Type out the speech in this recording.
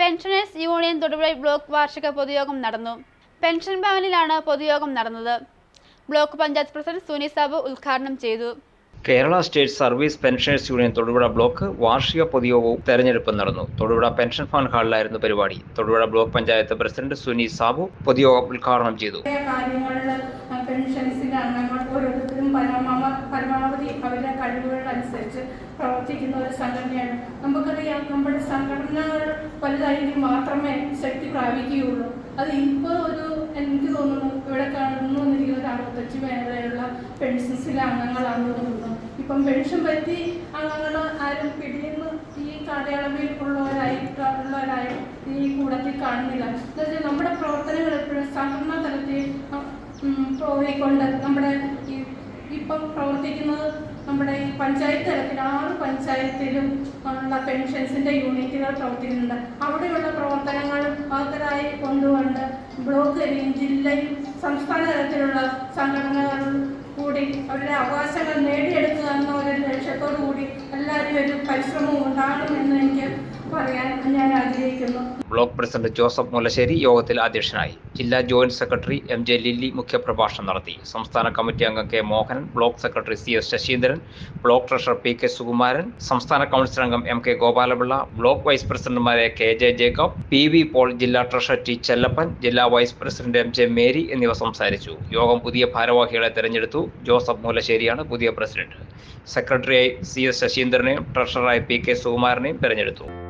Pensioners union Thodupuzha block വാർഷിക പൊതുയോഗം നടന്നു. പെൻഷൻ ഭവനിലാണ് പൊതുയോഗം നടന്നത്. ബ്ലോക്ക് പഞ്ചായത്ത് പ്രസിഡന്റ് സുനി സാബു ഉദ്ഘാടനം ചെയ്തു. Kerala state service pensioners union Thodupuzha block വാർഷിക പൊതുയോഗവും തെരഞ്ഞെടുപ്പും നടന്നു. തൊടുപുഴ പെൻഷൻ ഫണ്ട് ഹാളിലായിരുന്നു പരിപാടി. തൊടുപുഴ ബ്ലോക്ക് പഞ്ചായത്ത് പ്രസിഡന്റ് സുനി സാബു പൊതുയോഗം ഉദ്ഘാടനം ചെയ്തു. അംഗങ്ങൾ ഓരോരുത്തരും പരമാവധി അവരുടെ കഴിവുകൾ അനുസരിച്ച് പ്രവർത്തിക്കുന്ന ഒരു സംഘടനയാണ്. നമുക്കറിയാം വലുതായെങ്കിൽ മാത്രമേ ശക്തി പ്രാപിക്കുകയുള്ളൂ. അത് ഇപ്പോൾ ഒരു എനിക്ക് തോന്നുന്നു ഇവിടെ കാണുന്നു വന്നിരിക്കുന്ന ഒരു മേഖലയുള്ള പെൻഷൻസിലെ അംഗങ്ങളാണെന്ന് തോന്നുന്നു. ഇപ്പം പെൻഷൻ പറ്റി അംഗങ്ങൾ ആരും പിടിയുന്നു ഈ കാലയളവിൽ ഉള്ളവരായിട്ടുള്ളവരായി ഈ കൂടത്തിൽ കാണുന്നില്ല. എന്നുവെച്ചാൽ നമ്മുടെ പ്രവർത്തനങ്ങൾ എപ്പോഴും സഹകരണ തലത്തിൽ പോയിക്കൊണ്ട് നമ്മുടെ ഇപ്പം പ്രവർത്തിക്കുന്നത് നമ്മുടെ ഈ പഞ്ചായത്ത് തലത്തിൽ ആറ് പഞ്ചായത്തിലും ഉള്ള പെൻഷൻസിന്റെ യൂണിറ്റുകൾ പ്രവർത്തിക്കുന്നുണ്ട്. അവിടെയുള്ള പ്രവർത്തനങ്ങൾ ഭാഗത്തരായി കൊണ്ടുകൊണ്ട് ബ്ലോക്ക് തലയും ജില്ലയും സംസ്ഥാന തലത്തിലുള്ള സംഘടനകൾ കൂടി അവരുടെ അവകാശങ്ങൾ നേടിയെടുക്കുക എന്ന ഒരു ലക്ഷ്യത്തോടു കൂടി എല്ലാവരും ഒരു പരിശ്രമവും എനിക്ക് ഞാൻ ബ്ലോക്ക് പ്രസിഡന്റ് ജോസഫ് മുല്ലശ്ശേരി യോഗത്തിൽ അധ്യക്ഷനായി. ജില്ലാ joint secretary M J Lilly മുഖ്യപ്രഭാഷണം നടത്തി. സംസ്ഥാന കമ്മിറ്റി അംഗം K Mohanan block secretary C S Saseendran block treasurer P K Sukumaran സംസ്ഥാന കൗൺസിൽ അംഗം M K Gopalapilla block vice പ്രസിഡന്റുമാരെ K J Jacob P V Paul ജില്ലാ ട്രഷറർ ടി ചെല്ലപ്പൻ ജില്ലാ vice president M J Mary എന്നിവ സംസാരിച്ചു. യോഗം പുതിയ ഭാരവാഹികളെ തെരഞ്ഞെടുത്തു. ജോസഫ് മൂലശ്ശേരിയാണ് പുതിയ പ്രസിഡന്റ്. സെക്രട്ടറിയായി സി എസ് ശശീന്ദ്രനെയും ട്രഷററായി പി കെ സുകുമാരനെയും തെരഞ്ഞെടുത്തു.